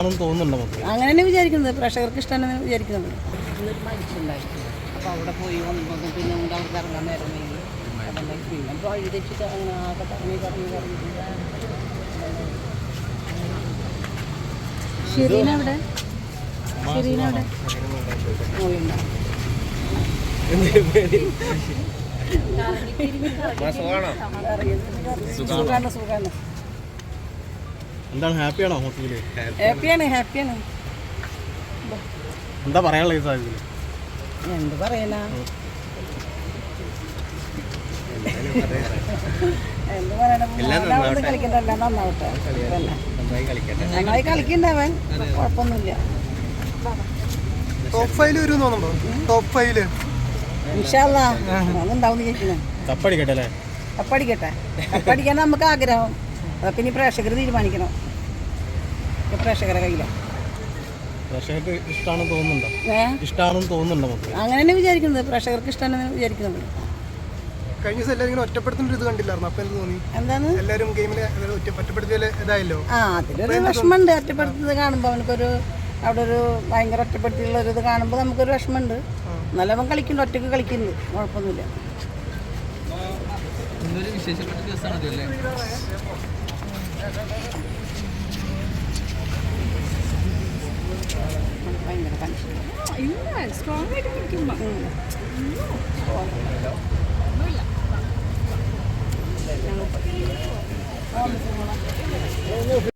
അങ്ങനെ തന്നെ വിചാരിക്കുന്നത്. പ്രേക്ഷകർക്ക് ഇഷ്ടമാണ് വിചാരിക്കുന്നത് അപ്പോൾ അവിടെ പോയി വന്നത് പിന്നെ അവർക്ക് ഇറങ്ങാൻ നേരം പിന്നെ വഴി തെറ്റിട്ട് അങ്ങനെ ആകെ കറങ്ങി കറങ്ങി കറങ്ങി ഷിറീന അവിടെ ഷിറീന അവിടെ സുഖാണ് സുഖാണ്. എന്താണ് ഹാപ്പിയാണോ മൊത്തത്തിൽ ഹാപ്പിയാണ് ഹാപ്പിയാണ് എന്താ പറയാനുള്ള ഈ സാഹചര്യത്തിൽ എന്ത് പറയാനാ എന്ത് പറയാനാ മോനവിടുന്ന് കളിക്കണ്ടല്ല നന്നാവട്ടെ. പിന്നെ. നന്നായി കളിക്കണ്ടവൻ കുഴപ്പമൊന്നുമില്ല. ടോപ്പ് ഫൈവിൽ വരും തോന്നുന്നുണ്ടോ? ടോപ്പ് ഫൈവിൽ ഇൻഷാല്ലാ അതുണ്ടാവും ചോദിക്കുന്നത് കപ്പടിക്കട്ടെ അല്ലേ? കപ്പടിക്കട്ടെ കപ്പടിക്കാൻ നമുക്ക് ആഗ്രഹം. അതൊക്കെ ഇനി പ്രേക്ഷകർ തീരുമാനിക്കണം. പ്രേക്ഷകരുടെ പ്രേക്ഷകരെ കയ്യിലാണ് പ്രേക്ഷകർക്ക് ഇഷ്ടമാണെന്ന് തോന്നുന്നുണ്ടോ? ഇഷ്ടമാണെന്ന് തോന്നുന്നുണ്ടോ അങ്ങനെ തന്നെ വിചാരിക്കുന്നത്. പ്രേക്ഷകർക്ക് ഇഷ്ടമാണെന്ന് വിചാരിക്കുന്നത് കഴിഞ്ഞ ദിവസം എല്ലാവരും ഇങ്ങനെ ഒറ്റപ്പെടുത്തുന്ന ഇത് കണ്ടില്ലായിരുന്നു? അപ്പൊ എന്ത് തോന്നി? എന്താണ്? എല്ലാവരും ഒറ്റപ്പെടുത്തിയാൽ ഇതായല്ലോ? ആ അതിലൊരു വിഷമമുണ്ട്. ഒറ്റപ്പെടുത്തുന്നത് കാണുമ്പോൾ അവനക്കൊരു അവിടെ ഒരു ഭയങ്കര ഒറ്റപ്പെടുത്തിയുള്ള ഒരു ഇത് കാണുമ്പോൾ നമുക്കൊരു വിഷമമുണ്ട്. എന്നാലും അവൻ കളിക്കുന്നുണ്ട്. ഒറ്റയ്ക്ക് കളിക്കുന്നുണ്ട്. കുഴപ്പമൊന്നുമില്ല. Ayuh, sekarang ni dia pergi mak. Ayuh.